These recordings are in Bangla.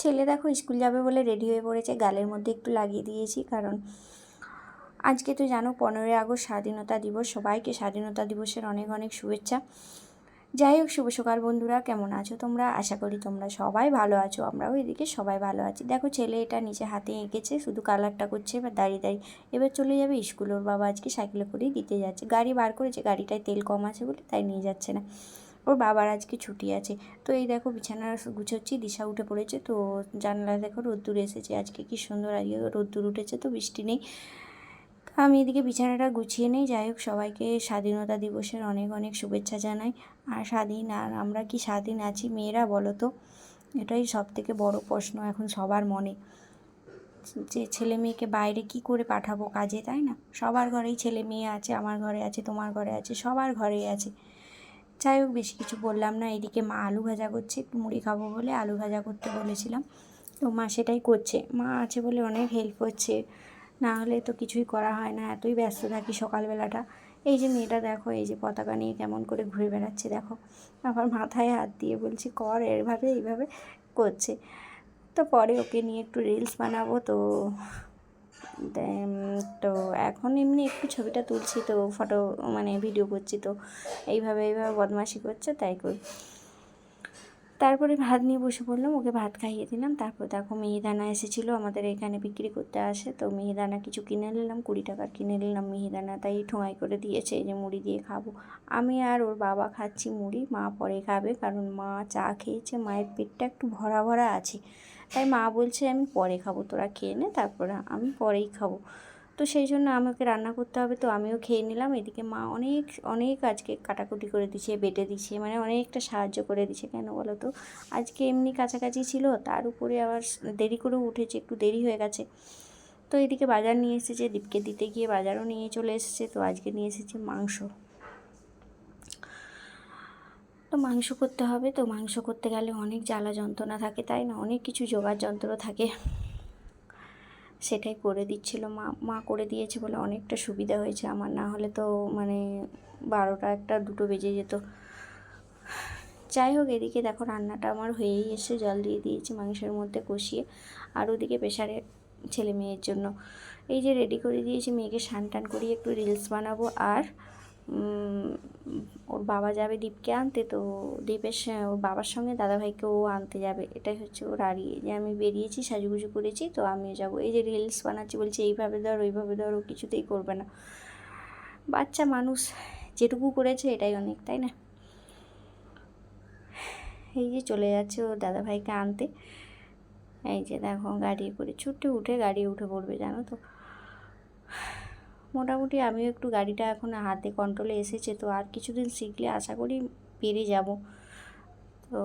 ছেলে দেখো স্কুল যাবে বলে রেডি হয়ে পড়েছে, গালের মধ্যে একটু লাগিয়ে দিয়েছি কারণ আজকে তো জানো পনেরোই আগস্ট স্বাধীনতা দিবস, সবাইকে স্বাধীনতা দিবসের অনেক অনেক শুভেচ্ছা। যাই হোক, শুভ সকাল বন্ধুরা, কেমন আছো তোমরা? আশা করি তোমরা সবাই ভালো আছো, আমরাও এদিকে সবাই ভালো আছি। দেখো ছেলে এটা নিচে হাতে এঁকেছে, শুধু কালারটা করছে, এবার দাঁড়িয়ে দাঁড়িয়ে, এবার চলে যাবে স্কুল, ওর বাবা আজকে সাইকেলে করেই দিতে যাচ্ছে। গাড়ি বার করেছে, গাড়িটায় তেল কম আছে বলে তাই নিয়ে যাচ্ছে না। ওর বাবার আজকে ছুটি আছে। তো এই দেখো বিছানা গুছোচ্ছি, দিশা উঠে পড়েছে। তো জানলা দেখো রোদ্দুর এসেছে। আজকে কি সুন্দর, আজকে রোদ্দুর উঠেছে তো, বৃষ্টি নেই। আমি এদিকে বিছানাটা গুছিয়ে নেই। যাই হোক, সবাইকে স্বাধীনতা দিবসের অনেক অনেক শুভেচ্ছা জানাই। আর স্বাধীন, আর আমরা কি স্বাধীন আছি মেয়েরা, বলো তো? এটাই সব থেকে বড় প্রশ্ন এখন সবার মনে। যে ছেলে মেয়েকে বাইরে কি করে পাঠাবো কাজে, তাই না? সবার ঘরেই ছেলে মেয়ে আছে, আমার ঘরে আছে, তোমার ঘরে আছে, সবার ঘরেই আছে। যাই হোক, বেশি কিছু বললাম না। এদিকে মা আলু ভাজা করছে, একটু মুড়ি খাব বলে আলু ভাজা করতে বলেছিলাম। তো মা সেটাই করছে। মা আছে বলে অনেক হেল্প করছে। না হলে তো কিছুই করা হয় না। এতই ব্যস্ত থাকি সকালবেলাটা। এই যে মেয়েটা দেখো, এই যে পতাকা নিয়ে কেমন করে ঘুরে বেড়াচ্ছে, দেখো। আবার মাথায় হাত দিয়ে বলছি, কর এভাবে, এইভাবে করছে। তো পরে ওকে নিয়ে একটু রিলস বানাবো, তো তো এখন এমনি একটু ছবিটা তুলছি তো ফটো মানে ভিডিও করছি তো। এইভাবে এইভাবে বদমাশি করছে, তাই করি। তারপরে ভাত নিয়ে বসে পড়লাম, ওকে ভাত খাইয়ে দিলাম। তারপর দেখো মিহিদানা এসেছিল, আমাদের এখানে বিক্রি করতে আসে। তো মিহিদানা কিছু কিনে নিলাম, কুড়ি টাকার কিনে নিলাম। মিহিদানা তাই ঠোঙাই করে দিয়েছে যে মুড়ি দিয়ে খাব। আমি আর ওর বাবা খাচ্ছি মুড়ি, মা পরে খাবে, কারণ মা চা খেয়েছে, মায়ের পেটটা একটু ভরা ভরা আছে। তাই মা বলছে, আমি পরে খাব, তোরা খেয়ে নে, তারপরে আমি পরেই খাব। তো সেই জন্য আমাকে রান্না করতে হবে, তো আমিও খেয়ে নিলাম। এদিকে মা অনেক অনেক আজকে কাটাকুটি করে দিচ্ছে বেটে দিচ্ছে মানে অনেকটা সাহায্য করে দিচ্ছে কেন বলো তো? আজকে এমনি কাছাকাছি ছিল, তার উপরে আবার দেরি করে উঠেছে, একটু দেরি হয়ে গেছে। তো এদিকে বাজার নিয়ে এসেছে, দীপকে দিতে গিয়ে বাজারও নিয়ে চলে এসেছে, তো আজকে নিয়ে এসেছে মাংস। তো মাংস করতে হবে, তো মাংস করতে গেলে অনেক জ্বালা যন্ত্রণা থাকে, তাই না? অনেক কিছু জোগাড় যন্ত্র থাকে। সেটাই করে দিচ্ছিল মা মা করে দিয়েছে বলে অনেকটা সুবিধা হয়েছে আমার। না হলে তো মানে বারোটা একটা দুটো বেজে যেত। যাই হোক, এদিকে দেখো রান্নাটা আমার হয়েই এসে জল দিয়ে দিয়েছি মাংসের মধ্যে কষিয়ে। আর ওদিকে প্রেশারে ছেলে মেয়ের জন্য। এই যে রেডি করে দিয়েছি, মেয়েকে স্নান টান করিয়ে একটু রিলস বানাবো। আর ওর বাবা যাবে দীপকে আনতে, তো দীপের ওর বাবার সঙ্গে দাদাভাইকে ও আনতে যাবে। এটাই হচ্ছে ওর আড়িয়ে যে আমি বেরিয়েছি, সাজুগুজু করেছি, তো আমিও যাব। এই যে রিলস বানাচ্ছি, বলছি এইভাবে ধর, ওইভাবে ধর, ও কিছুতেই করবে না। বাচ্চা মানুষ, যেটুকু করেছে এটাই অনেক, তাই না? এই যে চলে যাচ্ছে ও দাদাভাইকে আনতে। এই যে দেখো, গাড়ি করে, ছুটে উঠে গাড়ি উঠে পড়বে, জানো তো? মোটামুটি আমিও একটু গাড়িটা এখন হাতে কন্ট্রোলে এসেছে, তো আর কিছুদিন শিখলে আশা করি পেরে যাব। তো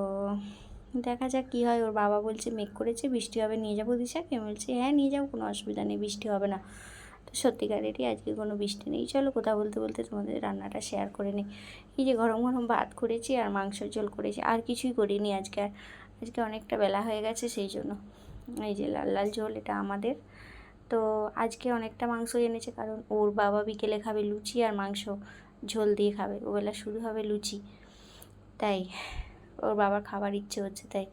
দেখা যাক কী হয়, ওর বাবা বলছে, মেঘ করেছে, বৃষ্টি হবে, নিয়ে যাব দিশাকে বলছে হ্যাঁ নিয়ে যাব, কোনো অসুবিধা নেই, বৃষ্টি হবে না। তো সত্যিকারেরই আজকে কোনো বৃষ্টি নেই। চলো কথা বলতে বলতে তোমাদের রান্নাটা শেয়ার করে নিই। এই যে গরম গরম ভাত করেছি আর মাংসের ঝোল করেছি, আর কিছুই করিনি আজকে। আর আজকে অনেকটা বেলা হয়ে গেছে, সেই জন্য। এই যে লাল লাল ঝোল, এটা আমাদের। তো আজকে অনেকটা মাংস এনেছে কারণ ওর বাবা বিকেলে খাবে লুচি আর মাংস ঝোল দিয়ে খাবে। ওবেলা শুরু হবে লুচি। তাই ওর বাবার খাবার ইচ্ছে হচ্ছে তাই।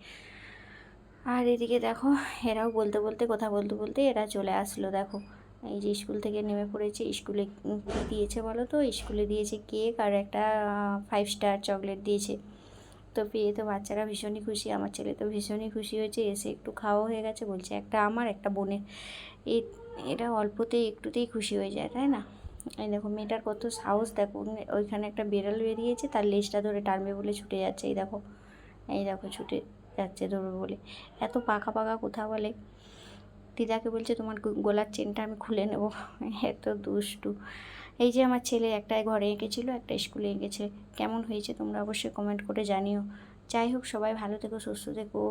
আর এদিকে দেখো, এরাও বলতে বলতে, কথা বলতে বলতে এরা চলে আসলো। দেখো, এই যে স্কুল থেকে নেমে পড়েছে, স্কুলে দিয়েছে বলো তো? স্কুলে দিয়েছে কেক আর একটা ফাইভ স্টার চকলেট দিয়েছে। তো পেয়ে তো বাচ্চারা ভীষণই খুশি। আমার ছেলে তো ভীষণই খুশি হয়েছে, এসে একটু খাওয়া হয়ে গেছে, বলছে একটা আমার, একটা বোনের। এটা অল্পতেই একটুতেই খুশি হয়ে যায়, তাই না? এই দেখো, মেয়েটার কত সাহস, দেখো ওইখানে একটা বেড়াল বেরিয়েছে, তার লেজটা ধরে টানবে বলে ছুটে যাচ্ছে, এই দেখো। এই দেখো, ছুটে যাচ্ছে ধরবে বলে। এত পাকা পাকা কোথা বলে। দিদাকে বলছে, তোমার গোলার চেনটা আমি খুলে নেব। এত দুষ্টু। এই যে আমার ছেলে একটাই ঘরে এঁকেছিল একটা স্কুলে এঁকেছে। কেমন হয়েছে তোমরা অবশ্যই কমেন্ট করে জানিও। যাই হোক, সবাই ভালো থেকো, সুস্থ থেকো।